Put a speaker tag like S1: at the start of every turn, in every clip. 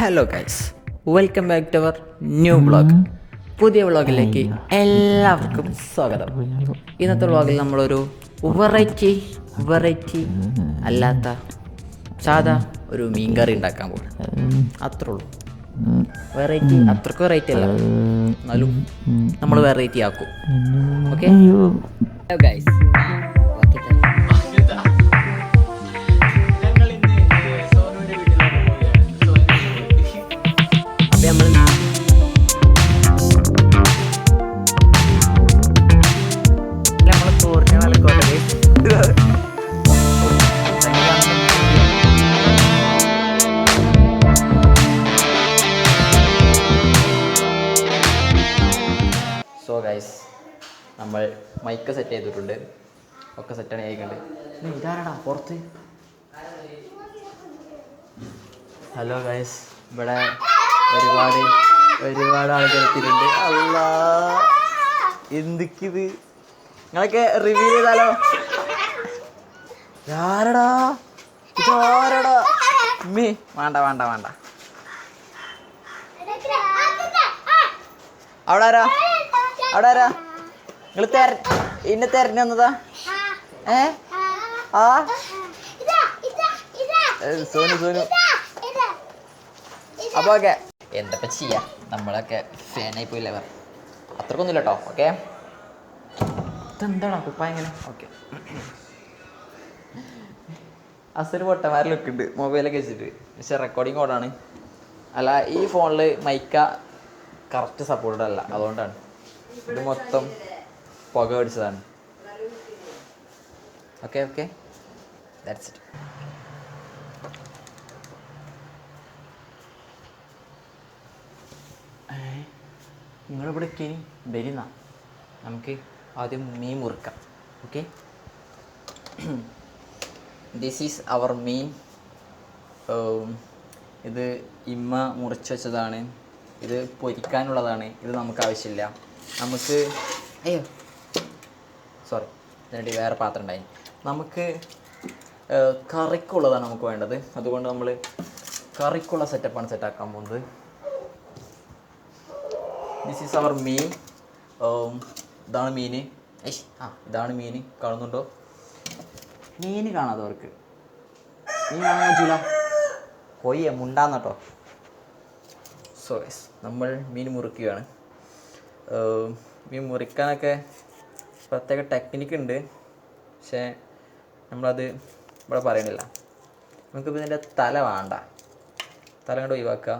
S1: Hello guys welcome back to our new blog പുതിയ ബ്ലോഗിലേക്ക് എല്ലാവർക്കും സ്വാഗതം. ഇന്നത്തെ വ്ളോഗിൽ നമ്മളൊരു വെറൈറ്റി വെറൈറ്റി അല്ലാത്ത സാധാ ഒരു മീൻ കറി ഉണ്ടാക്കാൻ പോകും അത്രേ ഉള്ളൂ. വെറൈറ്റി അത്രയ്ക്ക് വെറൈറ്റി അല്ല. എന്നാലും നമ്മൾ വെറൈറ്റി ആക്കും. ഓക്കെ ഗൈസ് നമ്മൾ മൈക്ക് സെറ്റ് ചെയ്തിട്ടുണ്ട്. ഒക്കെ സെറ്റാണ് ചെയ്യിക്കുന്നുണ്ട് ഇതാരടാ? പുറത്ത്. ഹലോ ഗൈസ് ഇവിടെ ഒരുപാട് ഒരുപാട് ആളുകൾ എത്തിയിട്ടുണ്ട്. അല്ല എന്തൊക്കിത് നിങ്ങളൊക്കെ റിവ്യൂ ചെയ്താലോ? ആരടാ ഇതാരടാ? മീ വേണ്ട വേണ്ട വേണ്ട. അവിടെ ആരാ? അവിടെ ആരാ? നിങ്ങൾ തെര ഇന്നെ തെരഞ്ഞു വന്നതാ? ഏ? ആ. സോനു സോനു. അപ്പോൾ ഓക്കെ. എന്തൊക്കെ ചെയ്യാം? നമ്മളൊക്കെ ഫാനായി പോയില്ലേ വേറെ അത്രക്കൊന്നുമില്ല കേട്ടോ ഓക്കെ? എന്താണോ കുപ്പ എങ്ങനെ ഓക്കെ. അസൊരു പൊട്ടന്മാരെ ലുക്ക് ഉണ്ട്. മൊബൈലൊക്കെ വെച്ചിട്ട്. പക്ഷെ റെക്കോർഡിങ് കോഡാണ് അല്ല ഈ ഫോണിൽ മൈക്ക കറക്റ്റ് സപ്പോർട്ടഡ് അല്ല. അതുകൊണ്ടാണ്. ഇത് മൊത്തം പുക പിടിച്ചതാണ്. ഓക്കെ ഓക്കെ ദാറ്റ്സ് ഇറ്റ് നിങ്ങളിവിടെ ഇനി വരുന്ന? നമുക്ക് ആദ്യം മീൻ മുറുക്കാം. Okay this is our meen ഇത് ഇമ്മ മുറിച്ച് വെച്ചതാണ്. ഇത് പൊരിക്കാനുള്ളതാണ്. ഇത് നമുക്ക് ആവശ്യമില്ല. നമുക്ക് അയ്യോ. സോറി ഇതിനുവേണ്ടി വേറെ പാത്രം ഉണ്ടായി നമുക്ക് കറിക്കുള്ളതാണ് നമുക്ക് വേണ്ടത്. അതുകൊണ്ട് നമ്മൾ കറിക്കുള്ള സെറ്റപ്പാണ് സെറ്റാക്കാൻ പോകുന്നത് ദിസ് ഈസ് അവർ മീൻ ഇതാണ് മീൻ. ആ. ഇതാണ് മീൻ. കാണുന്നുണ്ടോ? മീൻ കാണാത്തവർക്ക് മീൻ കാണാൻ പറ്റൂല. കൊയ്യ മുണ്ടാന്നട്ടോ സോ യെസ് നമ്മൾ മീൻ മുറിക്കുകയാണ്. മീൻ മുറിക്കാനൊക്കെ പ്രത്യേക ടെക്നിക്ക് ഉണ്ട്. പക്ഷേ നമ്മളത് ഇവിടെ പറയണില്ല. നമുക്കിപ്പോൾ ഇതിന്റെ തല വേണ്ട. തല കൊണ്ട് ഒഴിവാക്കുക.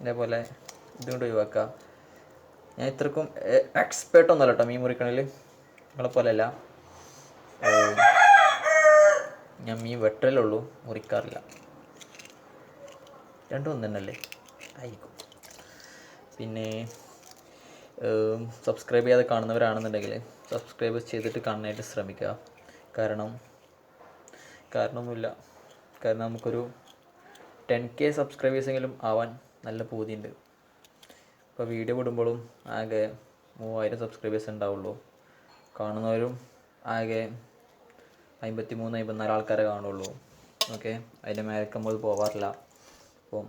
S1: ഇതേപോലെ ഇതുകൊണ്ട് ഒഴിവാക്കുക. ഞാൻ ഇത്രക്കും എക്സ്പേർട്ട് ഒന്നുമല്ല കേട്ടോ മീൻ മുറിക്കണതിൽ നിങ്ങളെ പോലെയല്ല. ഞാൻ മീൻ വെട്ടലുള്ളൂ മുറിക്കാറില്ല. രണ്ടും ഒന്ന് തന്നെയല്ലേ ആയിരിക്കും പിന്നെ സബ്സ്ക്രൈബ് ചെയ്യാതെ കാണുന്നവരാണെന്നുണ്ടെങ്കിൽ സബ്സ്ക്രൈബ് ചെയ്തിട്ട് കാണാനായിട്ട് ശ്രമിക്കുക. കാരണം കാരണമൊന്നുമില്ല. കാരണം നമുക്കൊരു ടെൻ കെ സബ്സ്ക്രൈബേഴ്സെങ്കിലും ആവാൻ നല്ല പൂതിയുണ്ട്. ഇപ്പോൾ വീഡിയോ വിടുമ്പോഴും ആകെ മൂവായിരം സബ്സ്ക്രൈബേഴ്സ് ഉണ്ടാവുള്ളൂ. കാണുന്നവരും ആകെ അമ്പത്തി മൂന്ന് അമ്പത്തിനാല് ആൾക്കാരെ കാണുള്ളൂ. ഓക്കെ അതിന്റെ മേലേക്ക് നമ്മൾ പോവാറില്ല. അപ്പം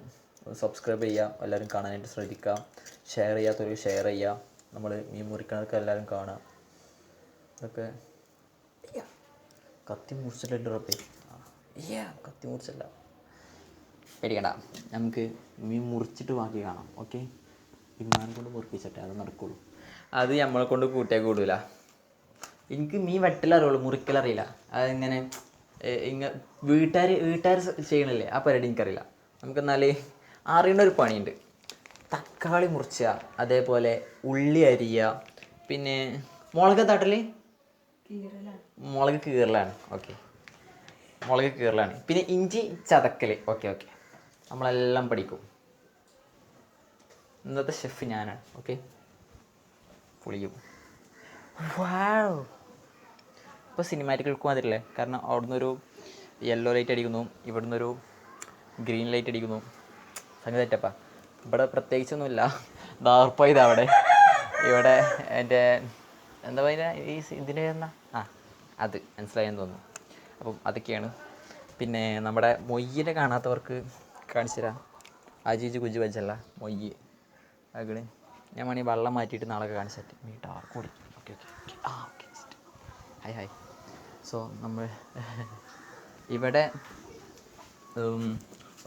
S1: സബ്സ്ക്രൈബ് ചെയ്യാം എല്ലാവരും കാണാനായിട്ട് ശ്രദ്ധിക്കാം ഷെയർ ചെയ്യാത്തവർ ഷെയർ ചെയ്യാം നമ്മൾ മീൻ മുറിക്കണതൊക്കെ എല്ലാവരും കാണാം ഇതൊക്കെ കത്തി മുറിച്ചിട്ടില്ല ഉറപ്പേ. കത്തി മുറിച്ചല്ല പേടിക്കണ്ട. നമുക്ക് മീൻ മുറിച്ചിട്ട് ബാക്കി കാണാം. ഓക്കെ ഇമ്മാനെ കൊണ്ട് മുറിപ്പിച്ചിട്ടെ അത് നടക്കുള്ളൂ. അത് നമ്മളെ കൊണ്ട് കൂട്ടിയാൽ കൂടൂല. എനിക്ക് മീൻ വെട്ടലറിയുള്ളൂ മുറിക്കലറിയില്ല അതിങ്ങനെ ഇങ്ങനെ വീട്ടുകാർ വീട്ടുകാർ ചെയ്യണില്ലേ? ആ പരിപാടി എനിക്കറിയില്ല. നമുക്ക് എന്നാൽ അറിയുന്ന ഒരു പണിയുണ്ട്. തക്കാളി മുറിച്ചുക അതേപോലെ ഉള്ളി അരിയുക പിന്നെ മുളക് തട്ടൽ മുളക് കീറലാണ്. ഓക്കെ. മുളക് കീറലാണ്. പിന്നെ ഇഞ്ചി ചതക്കൽ ഓക്കെ ഓക്കെ. നമ്മളെല്ലാം പഠിക്കും. ഇന്നത്തെ ഷെഫ് ഞാനാണ്. ഓക്കെ. പൊളിക്കും വാവ്. ഇപ്പോൾ സിനിമാറ്റിക് ലുക്ക് മാതിരില്ലേ കാരണം അവിടുന്ന് ഒരു യെല്ലോ ലൈറ്റ് അടിക്കുന്നു ഇവിടുന്ന് ഒരു ഗ്രീൻ ലൈറ്റ് അടിക്കുന്നു. സംഗതി തെറ്റപ്പാ. ഇവിടെ പ്രത്യേകിച്ചൊന്നുമില്ല. ദാർപ്പ അവിടെ. ഇവിടെ എന്റെ എന്താ പറയുക ഈ ഇതിന്റെ എന്നാ ആ അത്. മനസ്സിലായെന്ന് തോന്നുന്നു. അപ്പം അതൊക്കെയാണ്. പിന്നെ നമ്മുടെ മൊയ്യനെ കാണാത്തവർക്ക് കാണിച്ചു തരാം. അജീജ് കുജി വെച്ചല്ല മൊയ്യ്. അകണ് ഞാൻ വേണമെങ്കിൽ വെള്ളം മാറ്റിയിട്ട് നാളെ കാണിച്ചിട്ട് മീട്ടാ കൂടി. ഓക്കെ ഓക്കെ ആ ഓക്കെ ഹായ് ഹായ്. സോ നമ്മൾ ഇവിടെ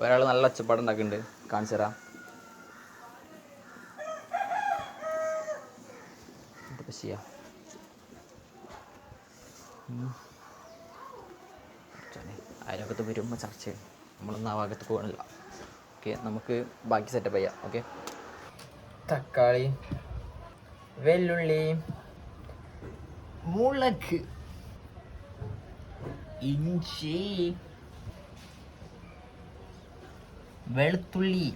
S1: ഒരാൾ നല്ല ഒച്ചപ്പാടുണ്ടാക്കുന്നുണ്ട്. കാണിച്ചു തരാം. എന്തൊക്കെ ചെയ്യാം. അയലൊക്കത്ത് വരുമ്പോൾ ചർച്ച ചെയ്യും. നമ്മളൊന്നും ആ ഭാഗത്ത് പോകണില്ല. ഓക്കെ നമുക്ക് ബാക്കി സെറ്റപ്പ് ചെയ്യാം. ഓക്കെ. തക്കാളി വെല്ലുള്ളി മുളക് ഇഞ്ചി വെളുത്തുള്ളി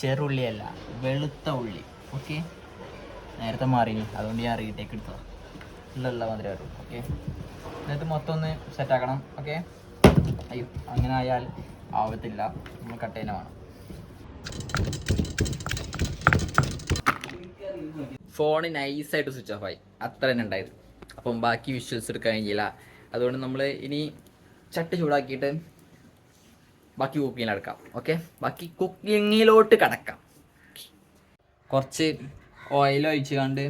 S1: ചെറുള്ളിയല്ല വെളുത്ത ഉള്ളി. ഓക്കെ നേരത്തെ മാറിനി അതുകൊണ്ട് ഞാൻ റീടേക്ക് എടുത്തതാണ് ഉള്ള മാതിരി വരും ഓക്കെ എന്നിട്ട് മൊത്തം ഒന്ന് സെറ്റാക്കണം ഓക്കെ അയ്യോ അങ്ങനെ ആയാൽ ആവത്തില്ല. നമ്മൾ കട്ട് തന്നെ വേണം. ഫോൺ നൈസായിട്ട് സ്വിച്ച് ഓഫ് ആയി. അത്ര തന്നെ ഉണ്ടായത്. അപ്പം ബാക്കി വിഷ്വൽസ് എടുക്കാൻ കഴിഞ്ഞില്ല അതുകൊണ്ട് നമ്മൾ ഇനി ചട്ടി ചൂടാക്കിയിട്ട് ബാക്കി കുക്കിങ്ങിൽ അടക്കാം ഓക്കെ ബാക്കി കുക്കിങ്ങിലോട്ട് കടക്കാം. കുറച്ച് ഓയിൽ ഒഴിച്ച് കണ്ട്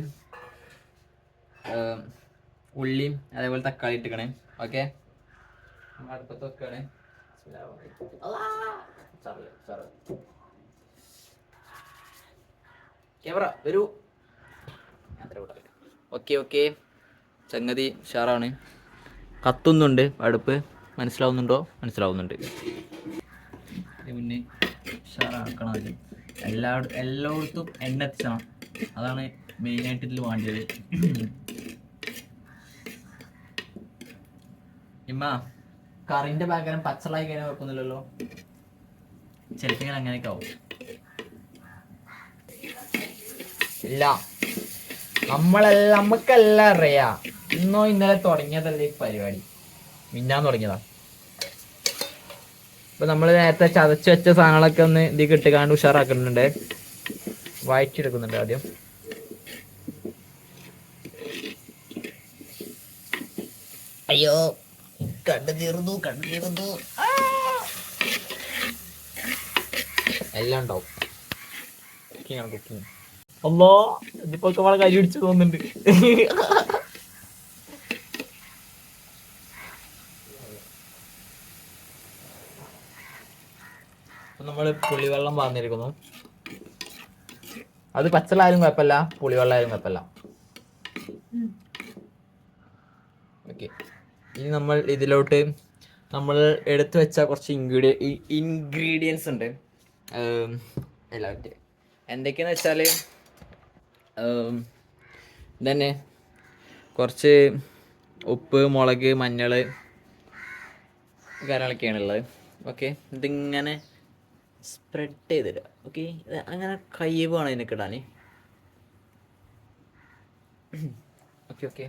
S1: ഉള്ളിയും അതേപോലെ തക്കാളി ഇട്ടിക്കണേ ഓക്കെ അടുപ്പത്ത് വെക്കണേ. ക്യാമറ ഓക്കെ ഓക്കെ ചങ്ങതി ഉഷാറാണ്. കത്തുന്നുണ്ട് അടുപ്പ്. മനസ്സിലാവുന്നുണ്ടോ? മനസ്സിലാവുന്നുണ്ട്. മുന്നേ ഉഷാറാക്കണം അതിൽ എല്ലാ എല്ലായിടത്തും എണ്ണ എത്തിച്ചണം. അതാണ് മെയിനായിട്ട് ഇതിൽ വേണ്ടത് ഇമ്മ കറിന്റെ പകരം പച്ചളായി കഴിഞ്ഞാൽ വെക്കുന്നില്ലല്ലോ. ചിലപ്പോൾ ഇങ്ങനെ അങ്ങനെയൊക്കെ ആവും. ഇല്ല. നമ്മളെല്ലാം നമുക്കെല്ലാം അറിയാം. ഇന്നോ ഇന്നലെ തുടങ്ങിയതല്ലേ ഈ പരിപാടി. മിന്നാൻ തുടങ്ങിയതാ. ഇപ്പൊ നമ്മൾ നേരത്തെ ചതച്ച് വെച്ച സാധനങ്ങളൊക്കെ ഒന്ന് ഇതിൽ കിട്ടുകാണ്ട് ഉഷാറാക്കുന്നുണ്ട്. വായിച്ചെടുക്കുന്നുണ്ട് ആദ്യം. അയ്യോ കണ്ടു തീർന്നു കണ്ടു തീർന്നു! എല്ലാം ഉണ്ടാവും. കുക്കിംഗ് ആണ് കുക്കിംഗ്. അല്ലോ ഇതിപ്പോ ഒക്കെ വളരെ കരി പിടിച്ചു തോന്നുന്നുണ്ട് അപ്പൊ നമ്മൾ പുളിവെള്ളം പറഞ്ഞിരിക്കുന്നു അത് പച്ചളായാലും കുഴപ്പമില്ല പുളിവെള്ളമായാലും കുഴപ്പമില്ല. ഓക്കെ ഇനി നമ്മൾ ഇതിലോട്ട് നമ്മൾ എടുത്തു വെച്ച കുറച്ച് ഇൻഗ്രീഡിയ ഇൻഗ്രീഡിയൻസ് ഉണ്ട്. എല്ലാവരും എല്ലാവരുടെ. എന്തൊക്കെയാന്ന് വെച്ചാൽ ഇതന്നെ. കുറച്ച് ഉപ്പ് മുളക് മഞ്ഞൾ കാര്യങ്ങളൊക്കെയാണ് ഉള്ളത് ഓക്കെ ഇതിങ്ങനെ സ്പ്രെഡ് ചെയ്തിടുക. ഓക്കെ അങ്ങനെ കയ്യ് അതിനൊക്കെ ഇടാൻ ഓക്കെ ഓക്കെ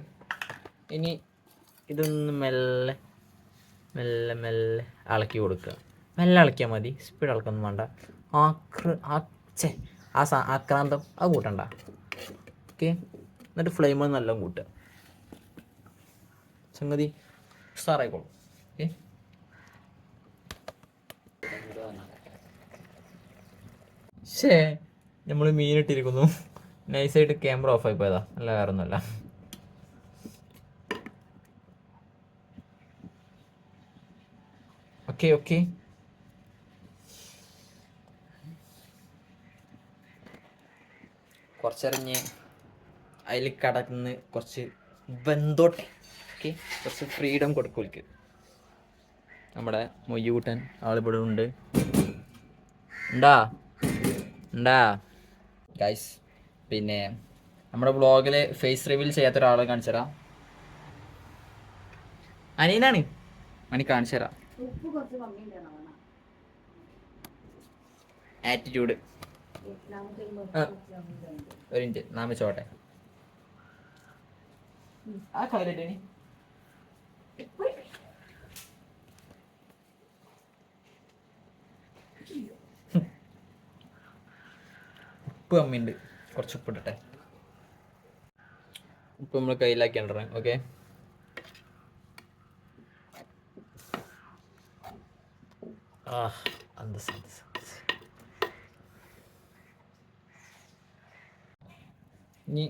S1: ഇനി ഇതൊന്ന് മെല്ലെ മെല്ലെ മെല്ലെ ഇളക്കി കൊടുക്കുക. മെല്ലെ ഇളക്കിയാൽ മതി. സ്പീഡ് ഇളക്കൊന്നും വേണ്ട. ആക്ര ആച്ചേ ആ സാ ആക്രാന്തം അത് കൂട്ടണ്ട. ഓക്കെ എന്നിട്ട് ഫ്ലെയിം നല്ല കൂട്ടുക. സംഗതി ഉഷാറായിക്കോളും. ശേ നമ്മൾ മീനിട്ടിരിക്കുന്നു നൈസായിട്ട് ക്യാമറ ഓഫ് ആയി പോയതാ. അല്ല വേറെ ഒന്നുമല്ല ഓക്കെ ഓക്കെ. കുറച്ചറിഞ്ഞ് അതിൽ കടന്ന് കുറച്ച് വെന്തോട്ടെ. ഓക്കെ കുറച്ച് ഫ്രീഡം കൊടുക്കും നമ്മുടെ മൊയ്യൂട്ടൻ ആളിവിടെ ഉണ്ട്. ഉണ്ടാ? ഉണ്ടാ ഗൈസ് പിന്നെ നമ്മുടെ വ്ളോഗിൽ ഫേസ് റിവീൽ ചെയ്യാത്ത ഒരാളെ കാണിച്ചു തരാം. അനിയനാണ് മണി കാണിച്ചു തരാം. ആറ്റിറ്റ്യൂഡ്. ഒരു മിനിറ്റ് നാം വെച്ചോട്ടെ ആ കവലിട്ട് ഉപ്പ് കമ്മിയുണ്ട്. കുറച്ച് ഉപ്പ് ഇട്ടെ ഉപ്പ് നമ്മൾ കയ്യിലാക്കി ഉണ്ടെ ഓക്കെ ആ ഇനി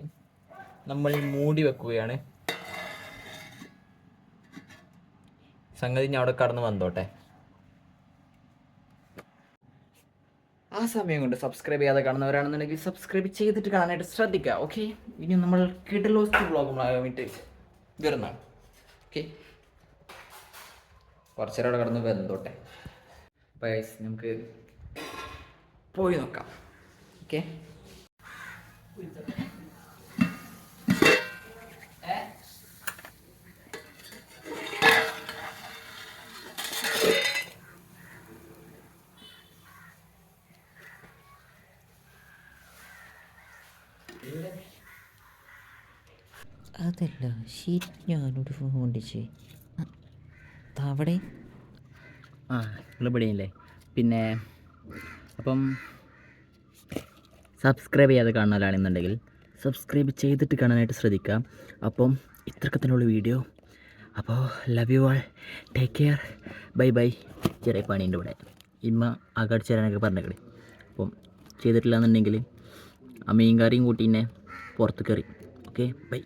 S1: നമ്മൾ മൂടി വെക്കുകയാണ്. സംഗതി ഞാൻ അവിടെ കടന്ന് വന്നോട്ടെ. ആ സമയം കൊണ്ട് സബ്സ്ക്രൈബ് ചെയ്യാതെ കാണുന്നവരാണെന്നുണ്ടെങ്കിൽ സബ്സ്ക്രൈബ് ചെയ്തിട്ട് കാണാനായിട്ട് ശ്രദ്ധിക്കുക ഓക്കെ ഇനി നമ്മൾ കിടലോസ്റ്റ് വ്ളോഗുകളാകാൻ വേണ്ടി വരുന്നതാണ് ഓക്കെ കുറച്ചേരം അവിടെ കടന്ന് വെന്തോട്ടെ. നമുക്ക് പോയി നോക്കാം ഓക്കെ
S2: അതല്ല ശരി ഞാനൊരു ഫോൺ കൊണ്ടിച്ച്. അവിടെ.
S1: ആ ഇളിപടിയല്ലേ പിന്നെ അപ്പം സബ്സ്ക്രൈബ് ചെയ്യാതെ കാണാനാണെന്നുണ്ടെങ്കിൽ സബ്സ്ക്രൈബ് ചെയ്തിട്ട് കാണാനായിട്ട് ശ്രദ്ധിക്കാം അപ്പം ഇത്രയൊക്കെ തന്നെയുള്ള വീഡിയോ അപ്പോൾ love you all take care bye bye ചെറിയ പണിയുണ്ട് ഇവിടെ. ഇമ്മ അകടിച്ച് തരാനൊക്കെ പറഞ്ഞേക്കണേ. അപ്പം ചെയ്തിട്ടില്ല എന്നുണ്ടെങ്കിൽ ആ മീൻ കൂട്ടി എന്നെ പുറത്ത് കയറി. Okay bye